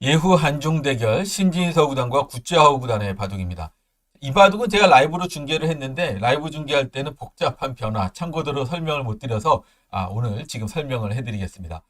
예후 한중 대결 신진서 구단과 구자호 구단의 바둑입니다. 이 바둑은 제가 라이브로 중계를 했는데 라이브 중계할 때는 복잡한 변화, 참고대로 설명을 못 드려서 아, 오늘 지금 설명을 해드리겠습니다.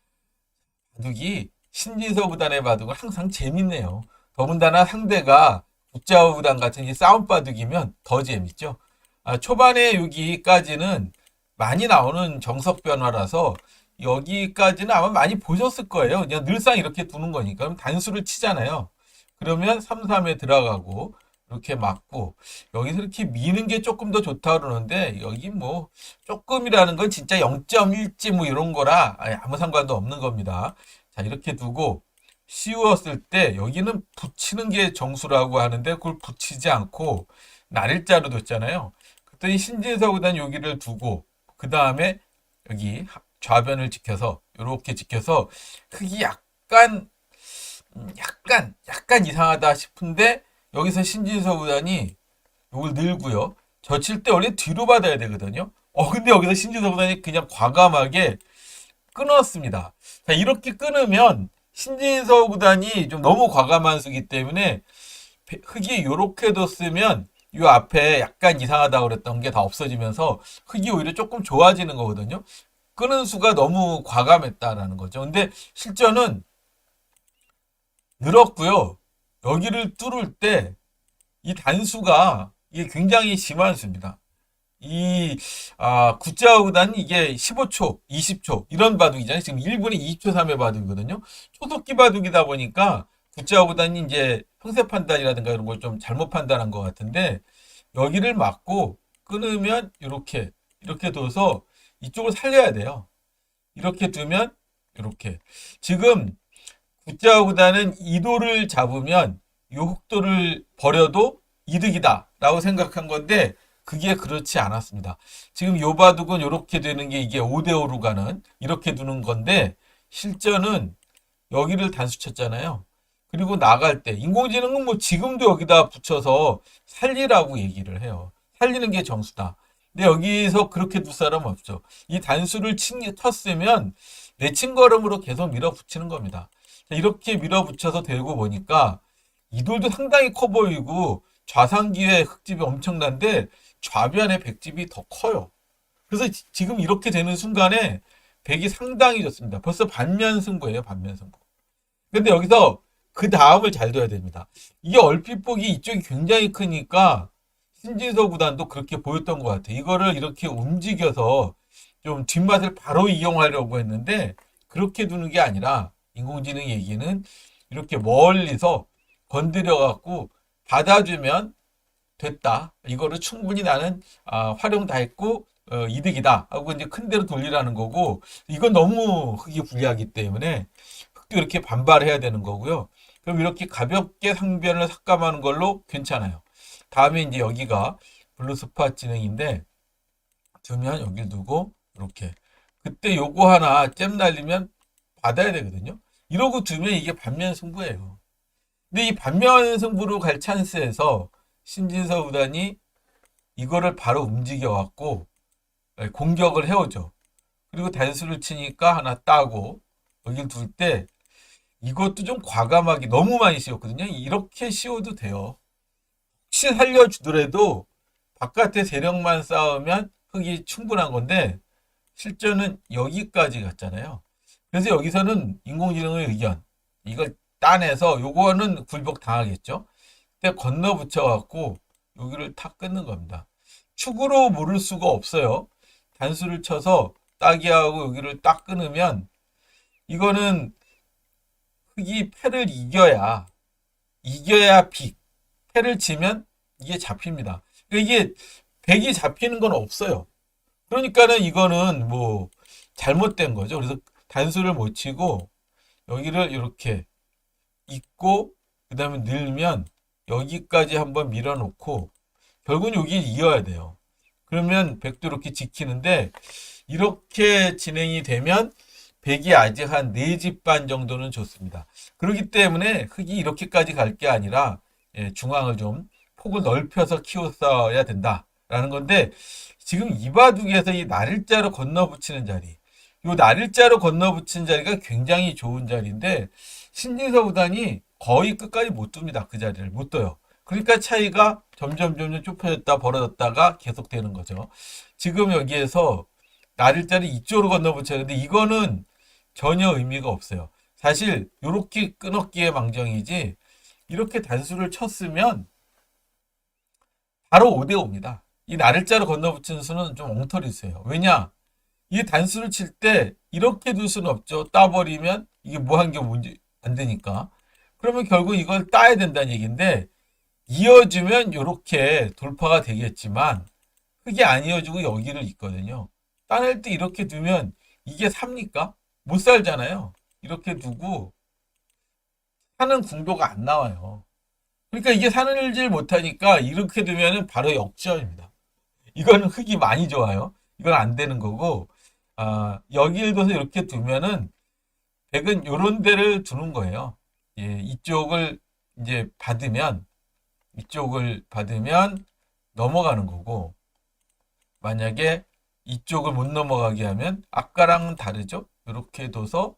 바둑이 신진서 구단의 바둑은 항상 재밌네요. 더군다나 상대가 구자호 구단 같은 이 싸움 바둑이면 더 재밌죠. 아, 초반에 여기까지는 많이 나오는 정석 변화라서 여기까지는 아마 많이 보셨을 거예요. 그냥 늘상 이렇게 두는 거니까. 그럼 단수를 치잖아요. 그러면 3, 3에 들어가고, 이렇게 맞고, 여기서 이렇게 미는 게 조금 더 좋다 그러는데, 여기 뭐, 조금이라는 건 진짜 0.1지 뭐 이런 거라 아무 상관도 없는 겁니다. 자, 이렇게 두고, 씌웠을 때, 여기는 붙이는 게 정수라고 하는데, 그걸 붙이지 않고, 날일자로 뒀잖아요. 그랬더니 신진서보단 여기를 두고, 그 다음에 여기 좌변을 지켜서 이렇게 지켜서 흙이 약간 음, 약간 약간 이상하다 싶은데 여기서 신진서 구단이 이걸 늘고요. 젖힐 때 원래 뒤로 받아야 되거든요. 어 근데 여기서 신진서 구단이 그냥 과감하게 끊었습니다. 자, 이렇게 끊으면 신진서 구단이 좀 너무 과감한 수기 때문에 흙이 이렇게 뒀으면 이 앞에 약간 이상하다고 그랬던 게 다 없어지면서 흙이 오히려 조금 좋아지는 거거든요. 끄는 수가 너무 과감했다라는 거죠. 근데 실전은 늘었고요. 여기를 뚫을 때 이 단수가 이게 굉장히 심한 수입니다. 이 아, 구자우 구단 이게 15초, 20초 이런 바둑이잖아요. 지금 1분에 2초 3의 바둑이거든요. 초속기 바둑이다 보니까 구자우 구단이 이제 형세 판단이라든가 이런 걸 좀 잘못 판단한 것 같은데 여기를 막고 끊으면 이렇게 이렇게 둬서 이쪽을 살려야 돼요. 이렇게 두면 이렇게 지금 구자우 구단은 이도를 잡으면 이 흑도를 버려도 이득이다 라고 생각한 건데 그게 그렇지 않았습니다. 지금 요 바둑은 이렇게 되는 게 이게 5대5로 가는 이렇게 두는 건데 실전은 여기를 단수 쳤잖아요. 그리고 나갈 때 인공지능은 뭐 지금도 여기다 붙여서 살리라고 얘기를 해요. 살리는 게 정수다. 근데 여기서 그렇게 둘 사람 없죠. 이 단수를 친, 쳤으면 내친 걸음으로 계속 밀어붙이는 겁니다. 자, 이렇게 밀어붙여서 되고 보니까 이 돌도 상당히 커 보이고 좌상기의 흙집이 엄청난데 좌변의 백집이 더 커요. 그래서 지- 지금 이렇게 되는 순간에 백이 상당히 좋습니다. 벌써 반면 승부예요, 반면 승부. 근데 여기서 그 다음을 잘 둬야 됩니다. 이게 얼핏 보기 이쪽이 굉장히 크니까 신진서 구단도 그렇게 보였던 것 같아요. 이거를 이렇게 움직여서 좀 뒷맛을 바로 이용하려고 했는데 그렇게 두는 게 아니라 인공지능 얘기는 이렇게 멀리서 건드려 갖고 받아주면 됐다. 이거를 충분히 나는 아, 활용 다 했고 어, 이득이다 하고 이제 큰 데로 돌리라는 거고 이건 너무 흙이 불리하기 때문에 흙도 이렇게 반발해야 되는 거고요. 그럼 이렇게 가볍게 상변을 삭감하는 걸로 괜찮아요. 다음에 이제 여기가 블루스팟 진행인데 두면 여길 두고 이렇게 그때 요거 하나 잼 날리면 받아야 되거든요. 이러고 두면 이게 반면 승부예요. 근데 이 반면 승부로 갈 찬스에서 신진서 구단이 이거를 바로 움직여 갖고 공격을 해오죠. 그리고 단수를 치니까 하나 따고 여길 둘 때 이것도 좀 과감하게 너무 많이 씌웠거든요. 이렇게 씌워도 돼요. 혹시 살려주더라도 바깥에 세력만 쌓으면 흙이 충분한 건데 실전은 여기까지 갔잖아요. 그래서 여기서는 인공지능의 의견 이걸 따내서 요거는 굴복 당하겠죠. 근데 건너 붙여 갖고 여기를 탁 끊는 겁니다. 축으로 모를 수가 없어요. 단수를 쳐서 따기하고 여기를 딱 끊으면 이거는 흙이 패를 이겨야 이겨야 빅 패를 치면 이게 잡힙니다. 그러니까 이게 백이 잡히는 건 없어요. 그러니까는 이거는 뭐 잘못된 거죠. 그래서 단수를 못 치고 여기를 이렇게 잇고 그 다음에 늘면 여기까지 한번 밀어놓고 결국은 여기 이어야 돼요. 그러면 백도 이렇게 지키는데 이렇게 진행이 되면 백이 아직 한네집반 정도는 좋습니다. 그렇기 때문에 흙이 이렇게까지 갈 게 아니라 예, 중앙을 좀 폭을 넓혀서 키웠어야 된다라는 건데 지금 이 바둑에서 이 날일자로 건너붙이는 자리 이 날일자로 건너붙이는 자리가 굉장히 좋은 자리인데 신진서 구단이 거의 끝까지 못 둡니다. 그 자리를 못 둬요. 그러니까 차이가 점점 점점 좁혀졌다 벌어졌다가 계속되는 거죠. 지금 여기에서 나릴자를 이쪽으로 건너붙였는데 이거는 전혀 의미가 없어요. 사실 이렇게 끊었기에 망정이지 이렇게 단수를 쳤으면 바로 5대 5입니다. 이 나를자로 건너붙이는 수는 좀 엉터리 수예요. 왜냐? 이 단수를 칠 때 이렇게 둘 수는 없죠. 따버리면 이게 무한경 문제 안 되니까. 그러면 결국 이걸 따야 된다는 얘기인데 이어주면 이렇게 돌파가 되겠지만 그게 안 이어지고 여기를 있거든요. 따낼 때 이렇게 두면 이게 삽니까? 못 살잖아요. 이렇게 두고 사는 궁도가 안 나와요. 그러니까 이게 사는질 못하니까 이렇게 두면은 바로 역전입니다. 이거는 흙이 많이 좋아요. 이건 안 되는 거고 아, 여기를 둬서 이렇게 두면은 백은 요런 데를 두는 거예요. 예, 이쪽을 이제 받으면 이쪽을 받으면 넘어가는 거고 만약에 이쪽을 못 넘어가게 하면 아까랑은 다르죠. 이렇게 둬서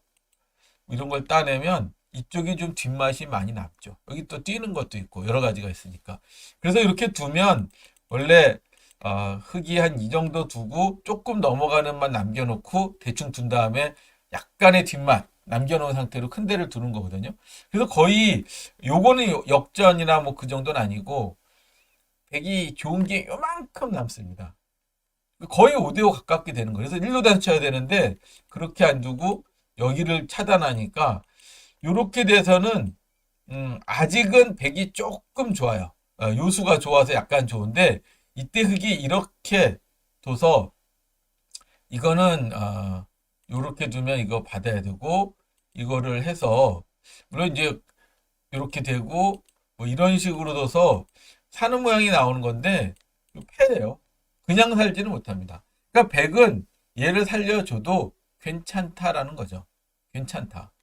이런 걸 따내면 이쪽이 좀 뒷맛이 많이 남죠. 여기 또 뛰는 것도 있고 여러 가지가 있으니까. 그래서 이렇게 두면 원래 어, 흙이 한 이 정도 두고 조금 넘어가는 맛 남겨놓고 대충 둔 다음에 약간의 뒷맛 남겨놓은 상태로 큰 데를 두는 거거든요. 그래서 거의 요거는 역전이나 뭐 그 정도는 아니고 백이 좋은 게 요만큼 남습니다. 거의 5대5 가깝게 되는 거예요. 그래서 1로 단쳐야 되는데 그렇게 안 두고 여기를 차단하니까 요렇게 돼서는 음, 아직은 백이 조금 좋아요. 어, 요수가 좋아서 약간 좋은데 이때 흙이 이렇게 둬서 이거는 어, 요렇게 두면 이거 받아야 되고 이거를 해서 물론 이제 이렇게 되고 뭐 이런 식으로 둬서 사는 모양이 나오는 건데 패래요. 그냥 살지는 못합니다. 그러니까 백은 얘를 살려줘도 괜찮다라는 거죠. 괜찮다.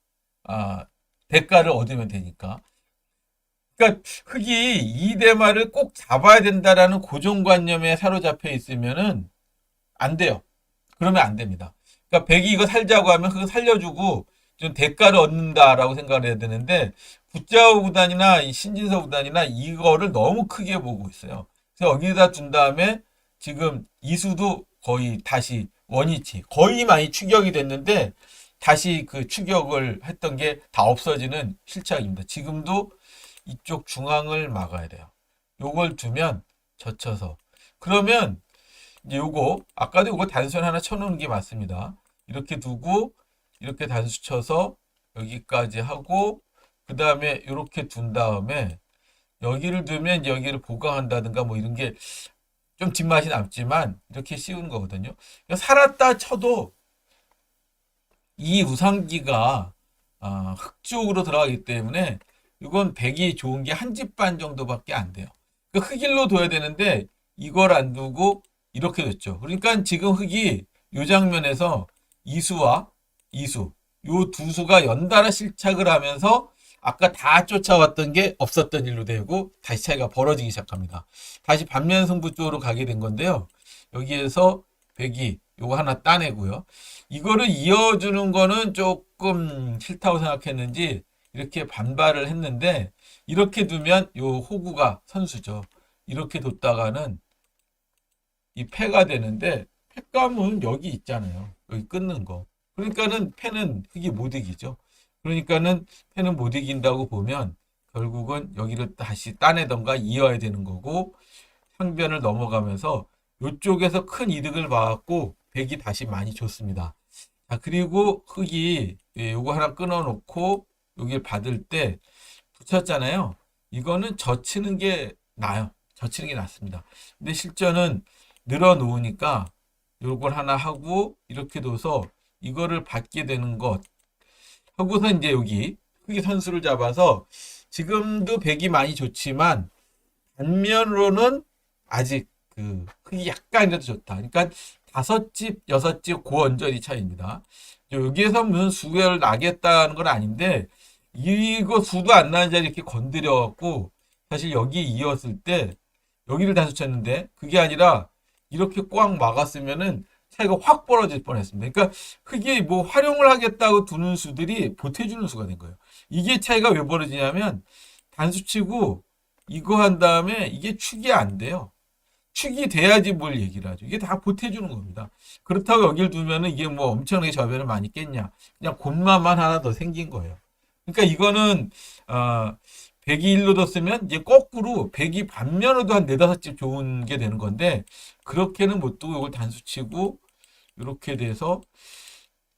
아, 대가를 얻으면 되니까. 그러니까 흙이 이 대마를 꼭 잡아야 된다라는 고정관념에 사로잡혀 있으면은 안 돼요. 그러면 안 됩니다. 그러니까 백이 이거 살자고 하면 그거 살려주고 좀 대가를 얻는다라고 생각을 해야 되는데 붙자우 구단이나 이 신진서 구단이나 이거를 너무 크게 보고 있어요. 그래서 여기다 둔 다음에 지금 이수도 거의 다시 원위치 거의 많이 추격이 됐는데 다시 그 추격을 했던 게 다 없어지는 실착입니다. 지금도 이쪽 중앙을 막아야 돼요. 요걸 두면 젖혀서 그러면 이제 요거 아까도 요거 단순 하나 쳐놓는 게 맞습니다. 이렇게 두고 이렇게 단수 쳐서 여기까지 하고 그 다음에 이렇게 둔 다음에 여기를 두면 여기를 보강한다든가 뭐 이런 게 좀 뒷맛이 남지만 이렇게 씌우는 거거든요. 그러니까 살았다 쳐도 이 우상기가 아, 흙 쪽으로 들어가기 때문에 이건 백이 좋은 게 한 집 반 정도밖에 안 돼요. 그 흙일로 둬야 되는데 이걸 안 두고 이렇게 뒀죠. 그러니까 지금 흙이 이 장면에서 이수와 이수 요 두 수가 연달아 실착을 하면서 아까 다 쫓아왔던 게 없었던 일로 되고 다시 차이가 벌어지기 시작합니다. 다시 반면 승부 쪽으로 가게 된 건데요. 여기에서 백이 요거 하나 따내고요. 이거를 이어주는 거는 조금 싫다고 생각했는지 이렇게 반발을 했는데 이렇게 두면 요 호구가 선수죠. 이렇게 뒀다가는 이 패가 되는데 패감은 여기 있잖아요. 여기 끊는 거. 그러니까는 패는 흙이 못 이기죠. 그러니까는 패는 못 이긴다고 보면 결국은 여기를 다시 따내던가 이어야 되는 거고 상변을 넘어가면서 이쪽에서 큰 이득을 봐갖고 백이 다시 많이 줬습니다. 자, 그리고 흙이 예, 요거 하나 끊어 놓고 여기를 받을 때 붙였잖아요. 이거는 젖히는 게 나요. 젖히는 게 낫습니다. 근데 실전은 늘어 놓으니까 요걸 하나 하고 이렇게 둬서 이거를 받게 되는 것 하고서 이제 여기 흙이 선수를 잡아서 지금도 백이 많이 좋지만 반면으로는 아직 그 흙이 약간이라도 좋다. 그러니까 다섯 집, 여섯 집 고언저리 차이입니다. 여기에서 무슨 수결을 나겠다는 건 아닌데 이거 수도 안 나는 자리 이렇게 건드려 갖고 사실 여기 이었을 때 여기를 단수 쳤는데 그게 아니라 이렇게 꽉 막았으면은 차이가 확 벌어질 뻔했습니다. 그러니까 흙이 뭐 활용을 하겠다고 두는 수들이 보태주는 수가 된 거예요. 이게 차이가 왜 벌어지냐면 단수치고 이거 한 다음에 이게 축이 안 돼요. 축이 돼야지 뭘 얘기를 하죠. 이게 다 보태주는 겁니다. 그렇다고 여기를 두면은 이게 뭐 엄청나게 저변을 많이 깼냐. 그냥 곤마만 하나 더 생긴 거예요. 그러니까 이거는, 어, 100이 1로 뒀으면 이제 거꾸로 100이 반면으로도 한 네다섯 집 좋은 게 되는 건데, 그렇게는 못 두고 이걸 단수치고, 이렇게 돼서,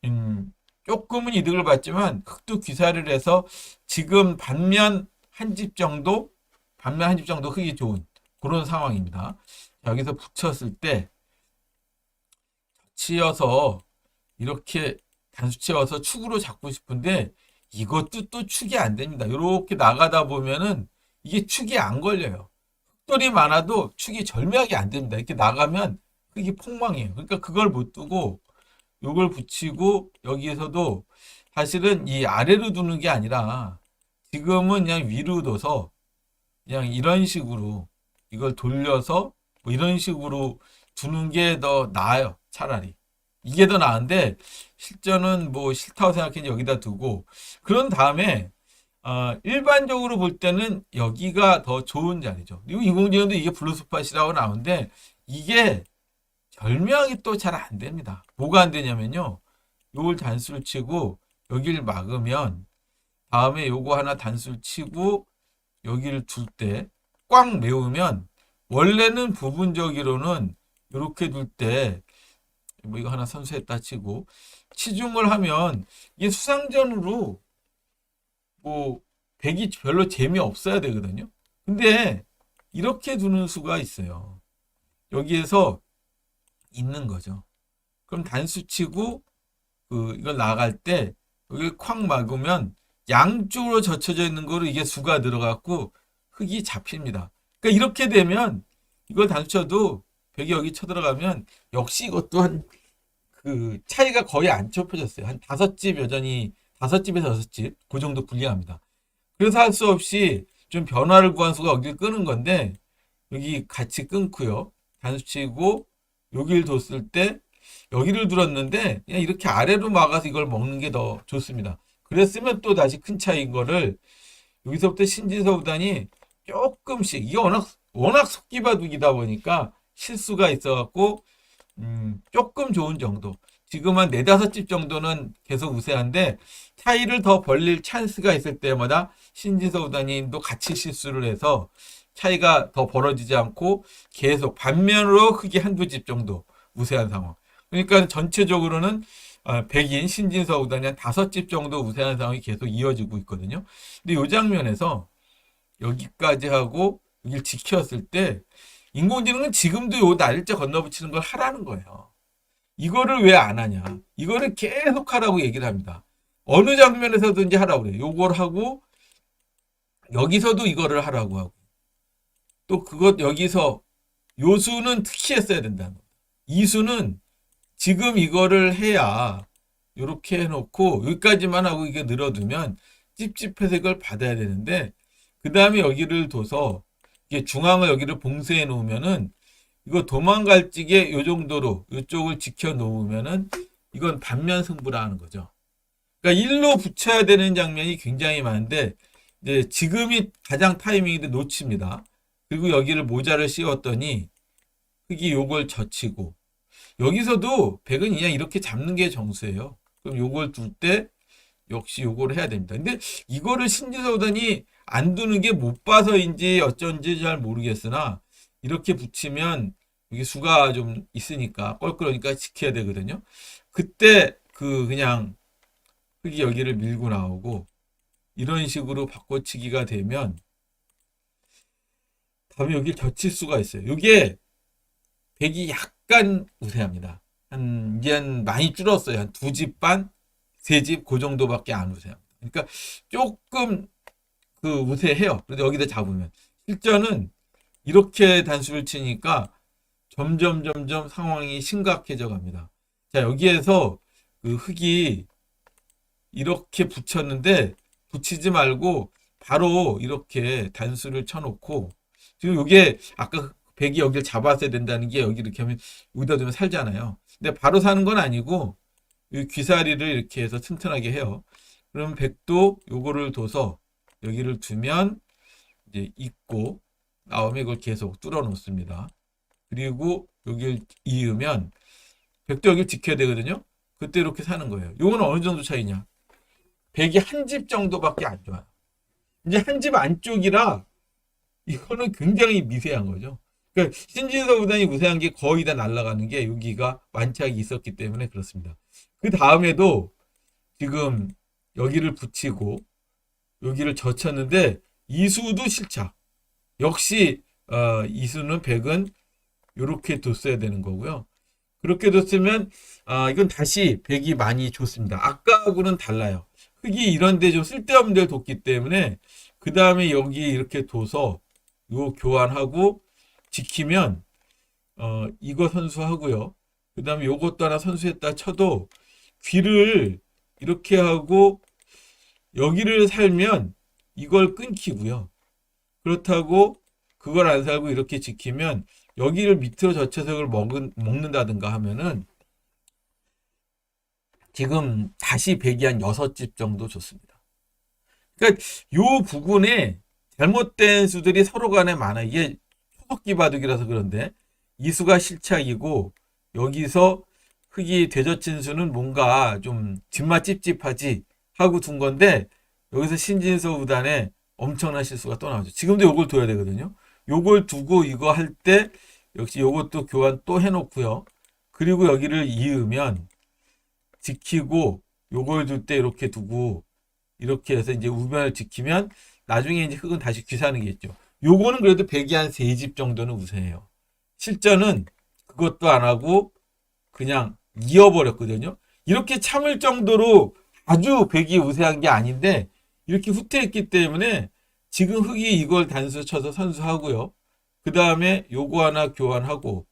음, 조금은 이득을 받지만, 흙도 귀사를 해서 지금 반면 한 집 정도, 반면 한 집 정도 흙이 좋은 그런 상황입니다. 여기서 붙였을 때, 치여서 이렇게 단수 치어서 축으로 잡고 싶은데 이것도 또 축이 안 됩니다. 이렇게 나가다 보면은 이게 축이 안 걸려요. 흙돌이 많아도 축이 절묘하게 안 됩니다. 이렇게 나가면 흙이 폭망해요. 그러니까 그걸 못 두고 요걸 붙이고 여기에서도 사실은 이 아래로 두는 게 아니라 지금은 그냥 위로 둬서 그냥 이런 식으로 이걸 돌려서 뭐 이런 식으로 두는 게 더 나아요. 차라리. 이게 더 나은데 실전은 뭐 싫다고 생각해서 여기다 두고 그런 다음에 어, 일반적으로 볼 때는 여기가 더 좋은 자리죠. 그리고 인공지능도 이게 블루스팟이라고 나오는데 이게 절묘하게 또잘 안 됩니다. 뭐가 안 되냐면요. 요걸 단수를 치고 여기를 막으면 다음에 요거 하나 단수를 치고 여기를 둘때꽉 메우면 원래는 부분적으로는 이렇게 둘 때 뭐 이거 하나 선수했다 치고 치중을 하면 이게 수상전으로 뭐 백이 별로 재미없어야 되거든요. 근데 이렇게 두는 수가 있어요. 여기에서 있는 거죠. 그럼 단수 치고 그 이걸 나갈 때 여기 콱 막으면 양쪽으로 젖혀져 있는 거로 이게 수가 들어갔고 흙이 잡힙니다. 그러니까 이렇게 되면 이걸 단수 쳐도 벽이 여기 쳐들어가면 역시 이것도 한 그 차이가 거의 안 좁혀졌어요. 한 다섯 집 여전히 다섯 집에서 여섯 집 그 정도 불리합니다. 그래서 할 수 없이 좀 변화를 구한 수가 여기를 끄는 건데 여기 같이 끊고요. 단수치고 여기를 뒀을 때 여기를 들었는데 그냥 이렇게 아래로 막아서 이걸 먹는 게 더 좋습니다. 그랬으면 또 다시 큰 차이인 거를 여기서부터 신진서 구단이 조금씩 이게 워낙 워낙 속기바둑이다 보니까 실수가 있어갖고 음, 조금 좋은 정도. 지금 한 네다섯 집 정도는 계속 우세한데 차이를 더 벌릴 찬스가 있을 때마다 신지서 우단님도 같이 실수를 해서 차이가 더 벌어지지 않고 계속 반면으로 크게 한두 집 정도 우세한 상황. 그러니까 전체적으로는 어, 백인 신진서 우단이 한 다섯 집 정도 우세한 상황이 계속 이어지고 있거든요. 근데 이 장면에서 여기까지 하고 여기를 지켰을 때 인공지능은 지금도 요 날짜 건너붙이는 걸 하라는 거예요. 이거를 왜 안 하냐? 이거를 계속 하라고 얘기를 합니다. 어느 장면에서든지 하라고 그래요. 요걸 하고 여기서도 이거를 하라고 하고 또 그것 여기서 요수는 특히 했어야 된다는 겁니다. 이수는 지금 이거를 해야 이렇게 해놓고 여기까지만 하고 이게 늘어두면 찝찝해서 이걸 받아야 되는데 그 다음에 여기를 둬서 이게 중앙을 여기를 봉쇄해 놓으면은 이거 도망갈 찌게 요 정도로 이쪽을 지켜 놓으면은 이건 반면 승부라는 거죠. 그러니까 일로 붙여야 되는 장면이 굉장히 많은데 이제 지금이 가장 타이밍인데 놓칩니다. 그리고 여기를 모자를 씌웠더니 흙이 요걸 젖히고 여기서도 백은 그냥 이렇게 잡는 게 정수예요. 그럼 요걸 둘 때 역시 요거를 해야 됩니다. 근데 이거를 신지서우단이 안 두는 게 못 봐서인지 어쩐지 잘 모르겠으나 이렇게 붙이면 이게 수가 좀 있으니까 껄끄러니까 지켜야 되거든요. 그때 그 그냥 흙이 여기를 밀고 나오고 이런 식으로 바꿔치기가 되면 다음에 여기 겹칠 수가 있어요. 이게 백이 약간 우세합니다. 한 이제 한 많이 줄었어요. 한 두 집 반, 세 집 그 정도밖에 안 우세합니다. 그러니까 조금 그 우세해요. 그래도 여기다 잡으면 실전은 이렇게 단수를 치니까 점점 점점 상황이 심각해져 갑니다. 자 여기에서 그 흙이 이렇게 붙였는데 붙이지 말고 바로 이렇게 단수를 쳐놓고 지금 이게 아까 백이 여기를 잡았어야 된다는 게 여기 이렇게 하면 여기다 두면 살잖아요. 근데 바로 사는 건 아니고 이 귀사리를 이렇게 해서 튼튼하게 해요. 그럼 백도 요거를 둬서 여기를 두면 이제 있고 나오면 이걸 계속 뚫어 놓습니다. 그리고 여기를 이으면 백도 여기를 지켜야 되거든요. 그때 이렇게 사는 거예요. 요거는 어느 정도 차이냐? 백이 한 집 정도밖에 안 좋아요. 이제 한 집 안쪽이라 이거는 굉장히 미세한 거죠. 그러니까 신진서 구단이 우세한 게 거의 다 날아가는 게 여기가 완착이 있었기 때문에 그렇습니다. 그 다음에도 지금 여기를 붙이고 여기를 젖혔는데 이수도 실착. 역시 어, 이수는 100은 이렇게 뒀어야 되는 거고요. 그렇게 뒀으면 아, 이건 다시 100이 많이 좋습니다. 아까하고는 달라요. 흙이 이런 데 좀 쓸데없는 데를 뒀기 때문에 그 다음에 여기 이렇게 둬서 요 교환하고 지키면 어, 이거 선수하고요. 그 다음에 요것도 하나 선수했다 쳐도 귀를 이렇게 하고 여기를 살면 이걸 끊기고요. 그렇다고 그걸 안 살고 이렇게 지키면 여기를 밑으로 그걸 먹은, 먹는다든가 하면은 지금 다시 백이 한 여섯 집 정도 좋습니다. 그러니까 요 부분에 잘못된 수들이 서로 간에 많아. 이게 초석기 바둑이라서 그런데 이수가 실착이고 여기서 흙이 되젖힌 수는 뭔가 좀 집맛 찝찝하지 하고 둔 건데 여기서 신진서 우단에 엄청난 실수가 또 나오죠. 지금도 요걸 둬야 되거든요. 요걸 두고 이거 할 때 역시 요것도 교환 또 해놓고요. 그리고 여기를 이으면 지키고 요걸 둘 때 이렇게 두고 이렇게 해서 이제 우변을 지키면 나중에 이제 흙은 다시 귀사는겠죠. 요거는 그래도 백이 한 세 집 정도는 우세해요. 실전은 그것도 안 하고 그냥 이어버렸거든요. 이렇게 참을 정도로 아주 백이 우세한 게 아닌데 이렇게 후퇴했기 때문에 지금 흙이 이걸 단수 쳐서 선수하고요. 그 다음에 요거 하나 교환하고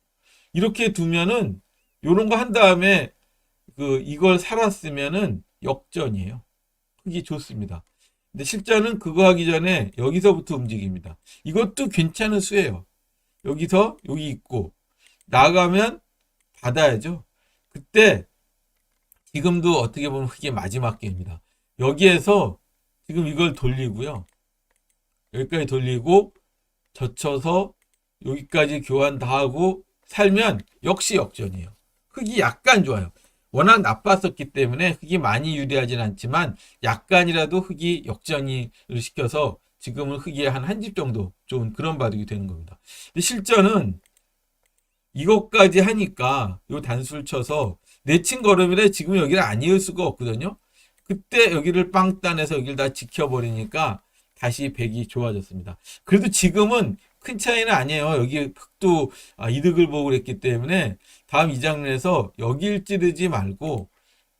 이렇게 두면은 요런 거 한 다음에 그 이걸 살았으면은 역전이에요. 흙이 좋습니다. 근데 실전은 그거 하기 전에 여기서부터 움직입니다. 이것도 괜찮은 수예요. 여기서 여기 있고 나가면 받아야죠. 그때 지금도 어떻게 보면 흙의 마지막 게임입니다. 여기에서 지금 이걸 돌리고요. 여기까지 돌리고 젖혀서 여기까지 교환 다 하고 살면 역시 역전이에요. 흙이 약간 좋아요. 워낙 나빴었기 때문에 흙이 많이 유리하진 않지만 약간이라도 흙이 역전을 시켜서 지금은 흙이 한 한 집 정도 좋은 그런 바둑이 되는 겁니다. 실전은 이것까지 하니까 요 단수를 쳐서 내친 걸음이라 지금 여기를 안 이을 수가 없거든요. 그때 여기를 빵 따내서 여기를 다 지켜버리니까 다시 백이 좋아졌습니다. 그래도 지금은 큰 차이는 아니에요. 여기 흙도 아, 이득을 보고 그랬기 때문에 다음 이 장면에서 여길 찌르지 말고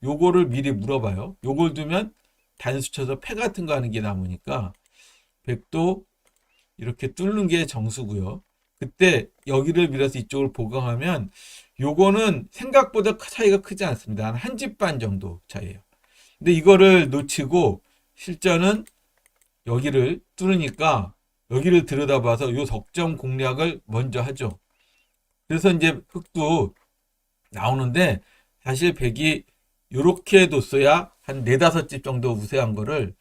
요거를 미리 물어봐요. 요걸 두면 단수 쳐서 패 같은 거 하는 게 남으니까 백도 이렇게 뚫는 게 정수고요. 그때 여기를 밀어서 이쪽을 보강하면 요거는 생각보다 차이가 크지 않습니다. 한 집 반 정도 차이예요. 근데 이거를 놓치고 실전은 여기를 뚫으니까 여기를 들여다봐서 요 석점 공략을 먼저 하죠. 그래서 이제 흙도 나오는데 사실 백이 요렇게 뒀어야 한 네다섯 집 정도 우세한 거를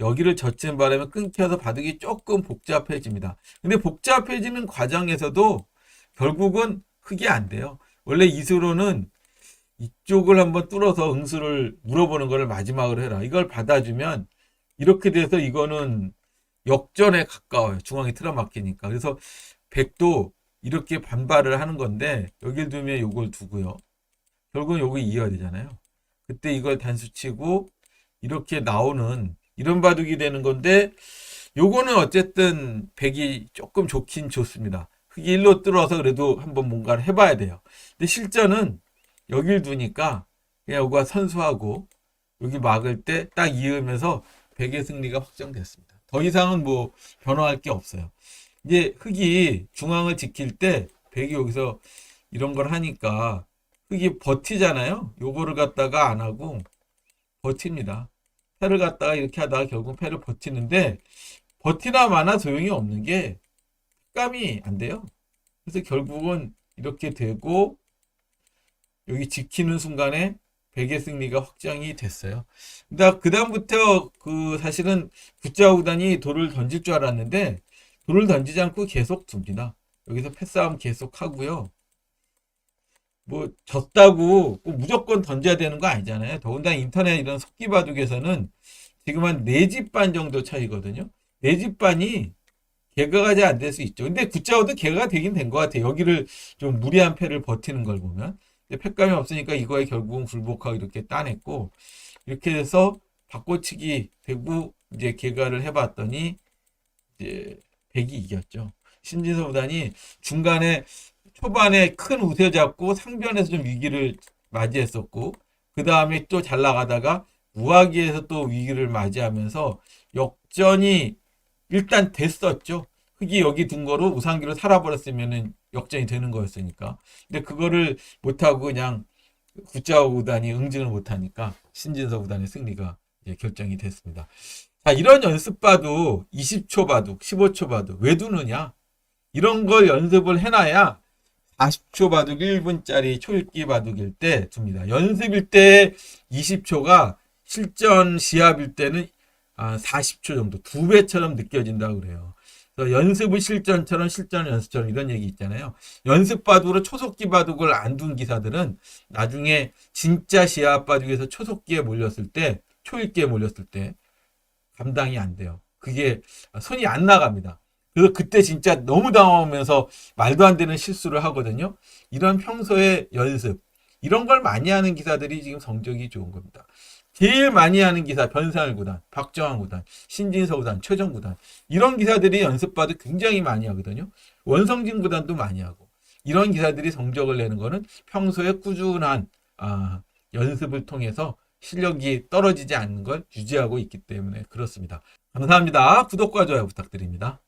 여기를 젖힌 바람에 끊겨서 바둑이 조금 복잡해집니다. 근데 복잡해지는 과정에서도 결국은 흙이 안 돼요. 원래 이수로는 이쪽을 한번 뚫어서 응수를 물어보는 것을 마지막으로 해라. 이걸 받아주면 이렇게 돼서 이거는 역전에 가까워요. 중앙이 틀어막히니까. 그래서 백도 이렇게 반발을 하는 건데 여길 두면 요걸 두고요. 결국은 요기 이어야 되잖아요. 그때 이걸 단수치고 이렇게 나오는 이런 바둑이 되는 건데 요거는 어쨌든 백이 조금 좋긴 좋습니다. 흙이 일로 뚫어서 그래도 한번 뭔가를 해봐야 돼요. 근데 실전은 여길 두니까 요거 선수하고 여기 막을 때 딱 이으면서 백의 승리가 확정됐습니다. 더 이상은 뭐 변화할 게 없어요. 이제 흙이 중앙을 지킬 때 백이 여기서 이런 걸 하니까 흙이 버티잖아요. 요거를 갖다가 안 하고 버팁니다. 패를 갖다가 이렇게 하다가 결국 패를 버티는데 버티나 마나 소용이 없는 게 습감이 안 돼요. 그래서 결국은 이렇게 되고 여기 지키는 순간에 100의 승리가 확정이 됐어요. 근데 그다음부터 그 사실은 구자우 구단이 돌을 던질 줄 알았는데 돌을 던지지 않고 계속 둡니다. 여기서 패싸움 계속 하고요. 뭐 졌다고 꼭 무조건 던져야 되는 거 아니잖아요. 더군다나 인터넷 이런 속기 바둑에서는 지금 한 4집 반 정도 차이거든요. 4집 반이 개가가 잘 안 될 수 있죠. 근데 구자우도 개가 되긴 된 것 같아요. 여기를 좀 무리한 패를 버티는 걸 보면. 근데 패감이 없으니까 이거에 결국은 굴복하고 이렇게 따냈고 이렇게 해서 바꿔치기 되고 이제 개가를 해봤더니 이제 백이 이겼죠. 신진서 구단이 중간에 초반에 큰 우세 잡고 상변에서 좀 위기를 맞이했었고 그 다음에 또 잘 나가다가 무화기에서 또 위기를 맞이하면서 역전이 일단 됐었죠. 흑이 여기 둔 거로 우상기로 살아버렸으면은 역전이 되는 거였으니까. 근데 그거를 못하고 그냥 구자호 구단이 응징을 못하니까 신진서 구단의 승리가 결정이 됐습니다. 자, 이런 연습 바둑, 20초 바둑, 15초 바둑, 왜 두느냐? 이런 걸 연습을 해놔야 40초 바둑 1분짜리 초읽기 바둑일 때 둡니다. 연습일 때 20초가 실전 시합일 때는 아, 40초 정도, 두 배처럼 느껴진다고 그래요. 그래서 연습을 실전처럼 실전 연습처럼 이런 얘기 있잖아요. 연습 바둑으로 초속기 바둑을 안 둔 기사들은 나중에 진짜 시합 바둑에서 초속기에 몰렸을 때, 초읽기에 몰렸을 때 감당이 안 돼요. 그게 손이 안 나갑니다. 그래서 그때 진짜 너무 당황하면서 말도 안 되는 실수를 하거든요. 이런 평소의 연습, 이런 걸 많이 하는 기사들이 지금 성적이 좋은 겁니다. 제일 많이 하는 기사, 변상일 구단, 박정환 구단, 신진서 구단, 최정 구단. 이런 기사들이 연습받을 굉장히 많이 하거든요. 원성진 구단도 많이 하고. 이런 기사들이 성적을 내는 거는 평소에 꾸준한, 아, 연습을 통해서 실력이 떨어지지 않는 걸 유지하고 있기 때문에 그렇습니다. 감사합니다. 구독과 좋아요 부탁드립니다.